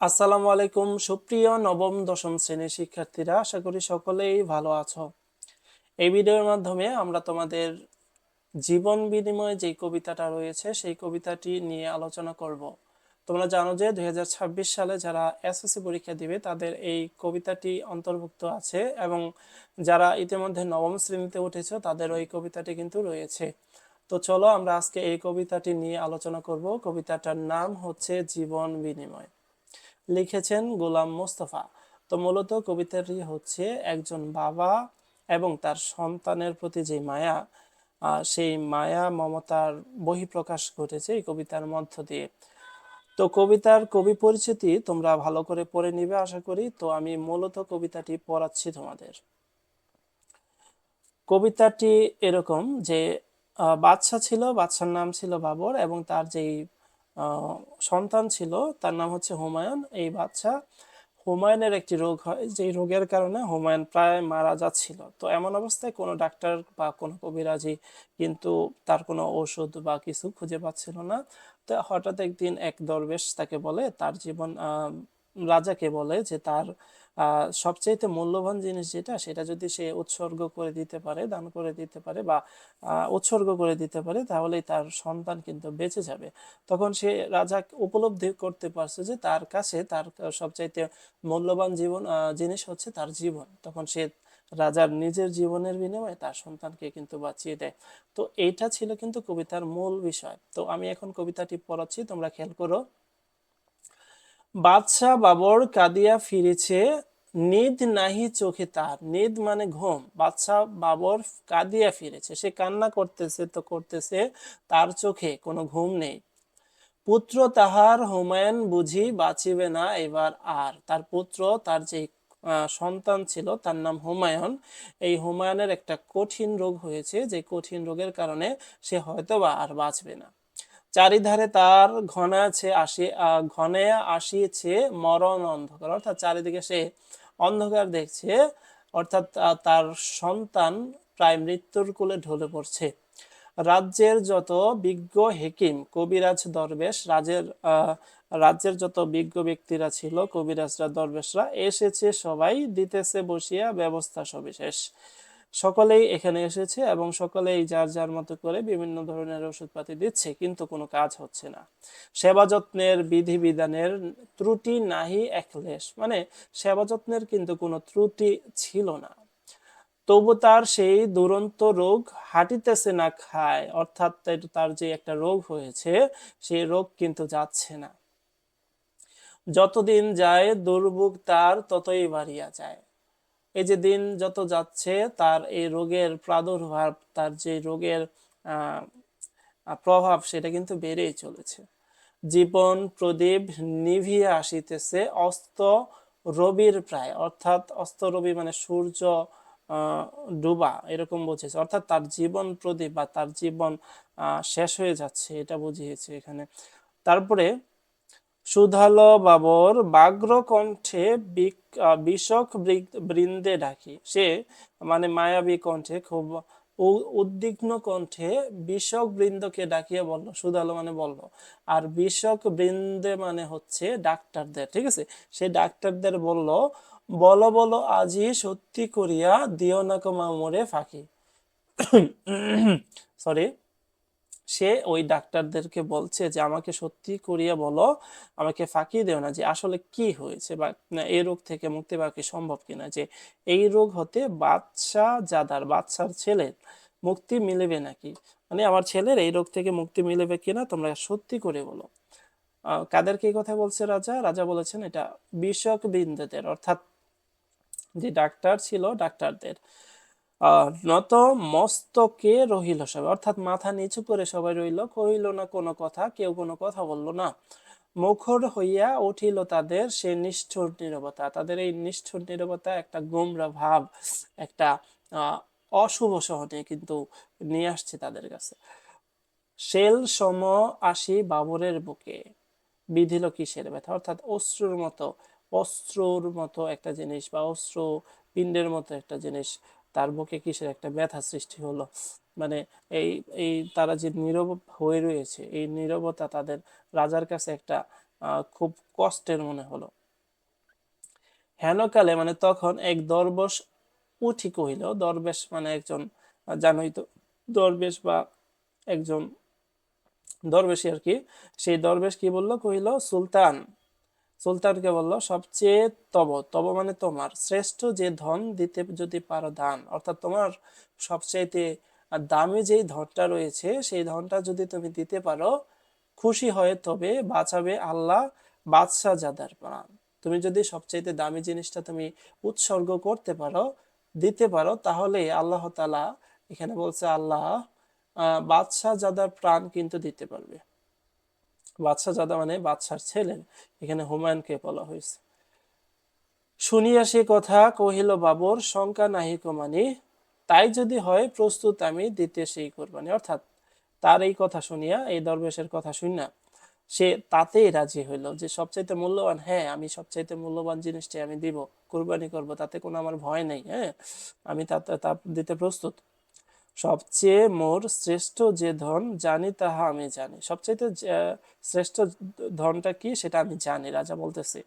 আসসালামু আলাইকুম, সুপ্রিয় নবম, দশম শ্রেণির শিক্ষার্থীরা, আশা করি সকলেই ভালো আছো। এই ভিডিওর মাধ্যমে আমরা তোমাদের জীবন বিনিময় যে কবিতাটা রয়েছে, সেই কবিতাটি নিয়ে আলোচনা করব। তোমরা জানো যে দুই হাজার ছাব্বিশ সালে যারা এসএসসি পরীক্ষা দিবে, তাদের এই কবিতাটি অন্তর্ভুক্ত আছে এবং যারা ইতিমধ্যে নবম শ্রেণীতে উঠেছে, তাদের ওই কবিতাটি কিন্তু রয়েছে। তো চলো আমরা আজকে এই কবিতাটি নিয়ে আলোচনা করব। কবিতাটার নাম হচ্ছে জীবন বিনিময়। লিখেছেন গোলাম মোস্তফা। তো মূলত কবিতাটি হচ্ছে একজন বাবা এবং তার সন্তানের প্রতি যে মায়া সেই মায়া মমতার বহিঃপ্রকাশ ঘটেছে এই কবিতার মধ্য দিয়ে। তো কবিতার কবি পরিচিতি তোমরা ভালো করে পড়ে নিবে আশা করি। তো আমি মূলত কবিতাটি পড়াচ্ছি তোমাদের। কবিতাটি এরকম যে বাচ্চা ছিল বাচ্চার নাম ছিল বাবর এবং তার যেই সন্তান ছিল, তার নাম হচ্ছে হুমায়ুন। এই বাচ্চা হুমায়ুনের একটি রোগ হয়, যেই রোগের কারণে হুমায়ুন প্রায় মারা যাচ্ছিল। তো এমন অবস্থায় কোনো ডাক্তার বা কোনো কবিরাজি কিন্তু তার কোনো ওষুধ বা কিছু খুঁজে পাচ্ছিল না। তো হঠাৎ একদিন এক দরবেশ তাকে বলে, তার জীবন রাজাকে বলে যে তার আহ, সবচাইতে মূল্যবান জিনিস যেটা সেটা যদি সে উৎসর্গ করে দিতে পারে দান করে দিতে পারে বা উৎসর্গ করে দিতে পারে তাহলেই তার সন্তান কিন্তু বেঁচে যাবে। তখন সে রাজা উপলব্ধি করতে পারছে যে তার কাছে তার সবচাইতে মূল্যবান জীবন জিনিস হচ্ছে তার জীবন। তখন সে রাজার নিজের জীবনের বিনিময়ে তার সন্তানকে কিন্তু বাঁচিয়ে দেয়। তো এইটা ছিল কিন্তু কবিতার মূল বিষয়। তো আমি এখন কবিতাটি পড়াচ্ছি তোমরা খেয়াল করো। বাদশা বাবর কাঁদিয়া ফিরেছে, নিদ নাহি চোখে তার। নিদ মানে ঘুম। বাদশাহ বাবর কাঁদিয়া ফিরেছে। সে কান্না করতেছে তো করতেছে, তার চোখে কোনো ঘুম নেই। পুত্র তাহার হুমায়ুন বুঝি বাঁচিবে না এবার আর। তার পুত্র, তার যে সন্তান ছিল, তার নাম হুমায়ুন। এই হুমায়ুনের একটা কঠিন রোগ হয়েছে। যে কঠিন রোগের কারণে সে হয়তো বা আর বাঁচবে না। চারিধারে তার ঘনাছে আসি আহ, ঘনে আসিয়েছে মরণ অন্ধকার। অর্থাৎ চারিদিকে সে অন্ধকার দেখছে অর্থাৎ তার সন্তান প্রায় মৃত্যুর কোলে ঢলে পড়ছে। রাজ্যের যত বিজ্ঞ হেকিম কবিরাজ দরবেশ রাজের রাজ্যের যত বিজ্ঞ ব্যক্তিরা ছিল কবিরাজরা দরবেশরা এসেছে সবাই দিতেছে বসিয়া ব্যবস্থা সবিশেষ। সকলেই এখানে এসেছে এবং সকলেই যার যার মতো করে বিভিন্ন ধরনের ওষুধপাতি দিচ্ছে, কিন্তু কোনো কাজ হচ্ছে না। সেবা যত্নের বিধি বিধানের ত্রুটি নাহি একলেশ। মানে সেবা যত্নের কিন্তু কোনো ত্রুটি ছিল না। তবু তার সেই দুরন্ত রোগ হাঁটিতেছে না খায়, অর্থাৎ তার যে একটা রোগ হয়েছে, সেই রোগ কিন্তু যাচ্ছে না। যতদিন যায় দুর্ভোগ তার ততই বাড়িয়া যায়। এই যে দিন যত যাচ্ছে, তার এই রোগের প্রাদুর্ভাব, তার যে রোগের প্রভাব, সেটা কিন্তু বেড়েই চলেছে। জীবন প্রদীপ নিভিয়া আসিতেছে অস্ত রবির প্রায়, অর্থাৎ অস্ত রবি মানে সূর্য ডুবা, এরকম বুঝেছে। অর্থাৎ তার জীবন প্রদীপ বা তার জীবন শেষ হয়ে যাচ্ছে, এটা বুঝিয়েছে এখানে। তারপরে সুধালো বাবর ব্যাঘ্র কণ্ঠে বিষক বৃন্দে ডাকি। সে মানে মায়াবী কণ্ঠে, খুব উদ্বিগ্ন কণ্ঠে বিষক বৃন্দকে ডাকিয়ে বলল, সুধালো মানে বলল, আর বিষক বৃন্দে মানে হচ্ছে ডাক্তারদের। ঠিক আছে? সে ডাক্তারদের বলল, বলো বলো আজই সত্যি করিয়া দিও না কো মামুরে ফাঁকি। সরি সে ওই ডাক্তারদেরকে বলছে যে, আমাকে সত্যি করিয়া বলো, আমাকে ফাঁকি দেও না যে, আসলে কি হয়েছে বা এই রোগ থেকে মুক্তি পাওয়া কি সম্ভব কিনা? যে, এই রোগ হতে বাচ্চা জাদার বাচ্চার ছেলের মুক্তি মিলবে নাকি? মানে আমার ছেলের এই রোগ থেকে মুক্তি মিলবে কিনা তোমরা সত্যি করে বলো। কাদেরকে এই কথা বলছে রাজা? রাজা বলেছেন এটা বিষক বৃন্দদের অর্থাৎ যে ডাক্তার ছিল ডাক্তারদের। নত মস্তকে রহিল সবাই। অর্থাৎ মাথা নিচু করে সবাই রইল, কহিল না কোনো কথা, কেউ কোনো কথা বলল না। মুখর হইয়া উঠিল তাদের সে নিষ্ঠুর নীরবতা। তাদের এই নিষ্ঠুর নীরবতা একটা গোমরা ভাব, একটা অশুভ সহনে কিন্তু নিয়ে আসছে তাদের কাছে। শেল সম আসি বাবরের বুকে। বিধিল কিসের ব্যথা? অর্থাৎ অশ্রুর মতো অশ্রুর মতো একটা জিনিস বা অশ্রু পিণ্ডের মতো একটা জিনিস তার বুকে কিসের একটা ব্যথা সৃষ্টি হলো? মানে এই এই তারা যে নীরব হয়ে রয়েছে, এই নীরবতা তাদের রাজার কাছে একটা খুব কষ্টের মনে হলো। হেনকালে মানে তখন এক দরবেশ উঠি কহিল, দরবেশ মানে একজন জানোই তো, দরবেশ বা একজন দরবেশই আর কি, সেই দরবেশ কি বলল? কহিল, সুলতান সুলতানকে বলল, সবচেয়ে তব তব মানে তোমার। শ্রেষ্ঠ যে ধন দিতে যদি পারো দান। অর্থাৎ তোমার সবচাইতে দামি যেই ধনটা রয়েছে, সেই ধনটা যদি তুমি দিতে পারো, খুশি হয়ে তবে বাঁচাবে আল্লাহ বাদশাহ জাদার প্রাণ। তুমি যদি সবচাইতে দামি জিনিসটা তুমি উৎসর্গ করতে পারো, দিতে পারো, তাহলে আল্লাহ তাআলা এখানে বলছে, আল্লাহ বাদশাহ জাদার প্রাণ কিন্তু দিতে পারবে। বাদশাহ জাদা মানে বাদশার ছেলে, এখানে হুমায়ুনকে বলা হয়েছে। শুনিয়া সে কথা কহিল, বাবর, শঙ্কা নাহি কমানি তাই যদি হয়, প্রস্তুত আমি দিতে সেই কোরবানি। অর্থাৎ তার এই কথা শুনিয়া, এই দরবেশের কথা শুনিয়া সে তাতেই রাজি হইল যে, সবচাইতে মূল্যবান হ্যাঁ আমি সবচাইতে মূল্যবান জিনিসটি আমি দিব। কোরবানি করব, তাতে কোনো আমার ভয় নেই হ্যাঁ। আমি তাতে তা দিতে প্রস্তুত। সবচেয়ে মোর শ্রেষ্ঠ যে ধন জানি, তাহা আমি জানি। সবচাইতে যে- শ্রেষ্ঠ ধনটা কি, সেটা আমি জানি, রাজা বলতেছে।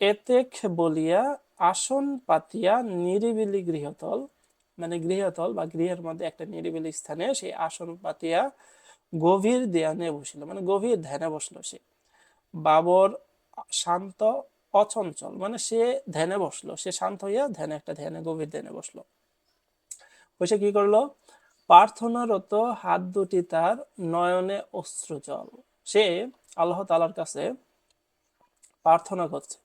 এতেক বলিয়া আসন পাতিয়া নিরিবিলি গৃহতল মানে গৃহতল বা গৃহের মধ্যে একটা নিরিবিলি স্থানে সেই আসন পাতিয়া গভীর ধ্যানে বসিল মানে গভীর ধ্যানে বসল সে। বাবর শান্ত অচঞ্চল মানে সে ধ্যানে বসল, সে শান্ত হইয়া ধ্যানে, একটা ধ্যানে, গভীর ধ্যানে বসল। বসে কি করল? প্রার্থনারত হাত দুটি তার নয়নে অশ্রুজল সে আল্লাহ তালার কাছে প্রার্থনা করছে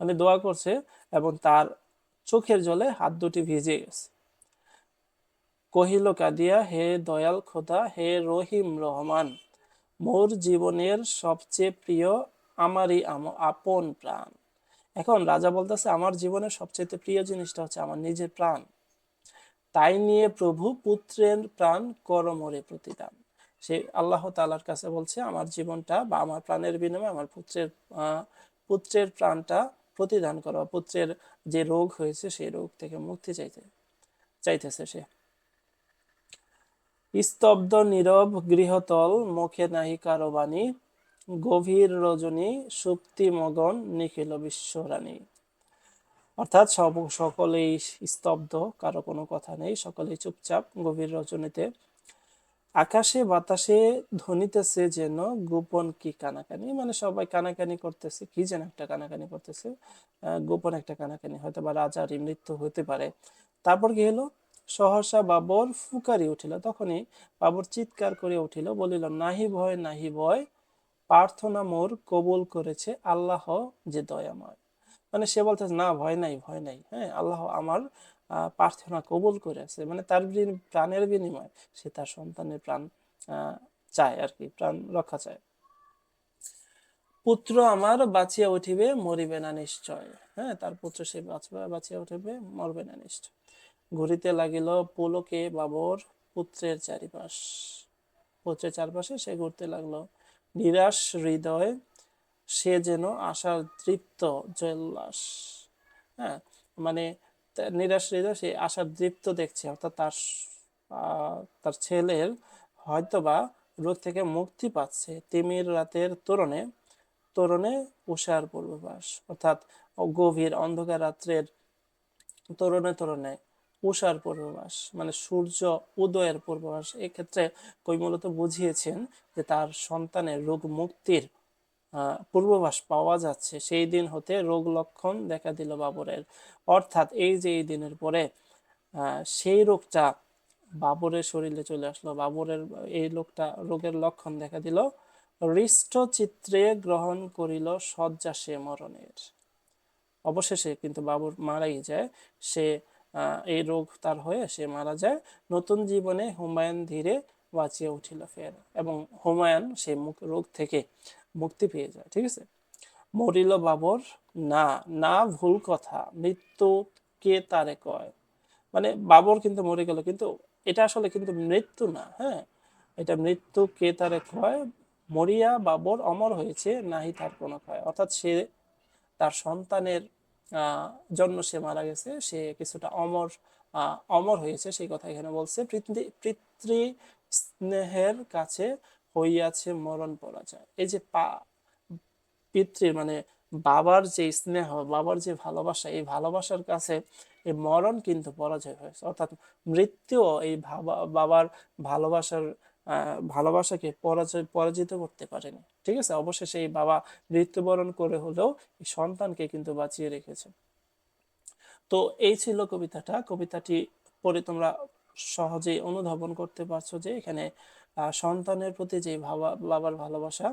মানে দোয়া করছে এবং তার চোখের জলে হাত দুটি ভিজে গেছে। কহিল, কাদিয়া, হে দয়াল খোদা, হে রহিম রহমান, মোর জীবনের সবচেয়ে প্রিয় আমারই আম- আপন প্রাণ। এখন রাজা বলতেছে, আমার জীবনের সবচেয়ে প্রিয় জিনিসটা হচ্ছে আমার নিজের প্রাণ। তাই নিয়ে প্রভু পুত্রের প্রাণ করমরে প্রতিদান। সে আল্লাহ তালার কাছে বলছে, আমার জীবনটা বা আমার প্রাণের বিনিময়ে আমার পুত্রের পুত্রের প্রাণটা প্রতিদান করো। পুত্রের যে রোগ হয়েছে সেই রোগ থেকে মুক্তি চাইতে, চাইতেছে সে। স্তব্ধ, নীরব, গৃহতল, মুখে নাহি কারও বাণী, গভীর রজনী, সুপ্তি মগন, নিখিল বিশ্বরানী অর্থাৎ সব, সকলেই স্তব্ধ, কারও কোনো কথা নেই, সকলেই চুপচাপ, গভীর রজনীতে। আকাশে বাতাসে ধ্বনিতেছে যেন গোপন কি কানাকানি মানে সবাই কানাকানি করতেছে, কি যেন একটা কানাকানি করতেছে। গোপন একটা কানাকানি হয়তো বা রাজার মৃত্যু হতে পারে। তারপর কি হলো? সহসা বাবর ফুকারি উঠিল, তখনই বাবর চিৎকার করে উঠিল, বলিল, নাহি ভয় নাহি ভয়, প্রার্থনা মোর কবুল করেছে আল্লাহ যে দয়াময়। মানে সে বলতেছে, না, ভয় নাই ভয় নাই। হ্যাঁ আল্লাহ আমার প্রার্থনা কবুল করেছে মানে তার প্রাণের বিনিময় সে তার সন্তানের প্রাণ চায় আর কি প্রাণ রক্ষা চায়। পুত্র আমার বাঁচিয়া উঠিবে, মরিবে না নিশ্চয়। হ্যাঁ তার পুত্র সে বাঁচিয়া উঠিবে, মরবে না নিশ্চয়। ঘুরিতে লাগিল পুলকে বাবর পুত্রের চারিপাশ। পুত্রের চারপাশে সে ঘুরতে লাগল। নিরাশ হৃদয় সে যেন আশার তৃপ্ত জয়োল্লাস হ্যাঁ মানে নিরাশ হৃদয় সে আশার দৃপ্ত দেখছে। অর্থাৎ তার তার ছেলের হয়তোবা রোগ থেকে মুক্তি পাচ্ছে। তিমির রাতের তোরণে তোরণে উষার পূর্ববাস। অর্থাৎ গভীর অন্ধকার রাত্রের তরুণে তরুণে উষার পূর্বাভাস মানে সূর্য উদয়ের পূর্বাভাস এক্ষেত্রে কই মূলত বুঝিয়েছেন যে তার সন্তানের রোগ মুক্তির পূর্বাভাস পাওয়া যাচ্ছে, সেই দিন হতে রোগ লক্ষণ দেখা দিল বাবরের। অর্থাৎ এই যে এই দিনের পরে সেই রোগটা বাবরের শরীরে চলে আসলো। বাবরের, এই লোকটা রোগের লক্ষণ দেখা দিল। হৃষ্ট চিত্রে গ্রহণ করিল শয্যা সে মরণের। অবশেষে কিন্তু বাবর মারাই যায়। সে এই রোগ তার হয়ে সে মারা যায়। নতুন জীবনে হুমায়ুন ধীরে বাঁচিয়ে উঠিল ফের। এবং হুমায়ুন সেই মুখ- রোগ থেকে মুক্তি পেয়ে যায়, ঠিক আছে? মরিল বাবর, না না ভুল কথা, মৃত্যু কে তারে কয়? মানে বাবর কিন্তু মরে গেল, কিন্তু এটা আসলে কিন্তু মৃত্যু না হ্যাঁ? এটা মৃত্যু কে তারে কয়? মরিয়া বাবর অমর হয়েছে, নাহি তার কোনো ক্ষয়। অর্থাৎ সে তার সন্তানের জন্য সে মারা গেছে, সে কিছুটা অমর অমর হয়েছে, সেই কথা এখানে বলছে। পিতৃ স্নেহের কাছে হইয়াছে মরণ পরাজয়। এই যে পা, পিতৃ মানে বাবার যে স্নেহ, বাবার যে ভালোবাসা, এই ভালোবাসার কাছে এই মরণ কিন্তু পরাজয় হয়েছে। অর্থাৎ মৃত্যু এই বাবার ভালোবাসার ভালোবাসাকে পরাজয়, পরাজিত করতে পারেনি। ঠিক আছে? অবশেষে এই বাবা মৃত্যুবরণ করে হলেও এই সন্তানকে কিন্তু বাঁচিয়ে রেখেছে। তো এই ছিল কবিতাটা। কবিতাটি পড়ে তোমরা সহজেই অনুধাবন করতে পারছ যে এখানে সন্তানের প্রতি যে ভাবা, বাবার ভালোবাসা,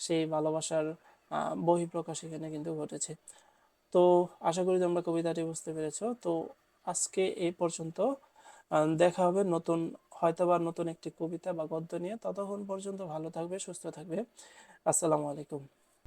সেই ভালোবাসার বহিঃপ্রকাশ এখানে কিন্তু ঘটেছে। তো আশা করি তোমরা কবিতাটি বুঝতে পেরেছ। তো আজকে এই পর্যন্ত দেখা হবে নতুন, হয়তোবা নতুন একটি কবিতা বা গদ্য নিয়ে। ততক্ষণ পর্যন্ত ভালো থাকবে, সুস্থ থাকবে। আসসালামু আলাইকুম।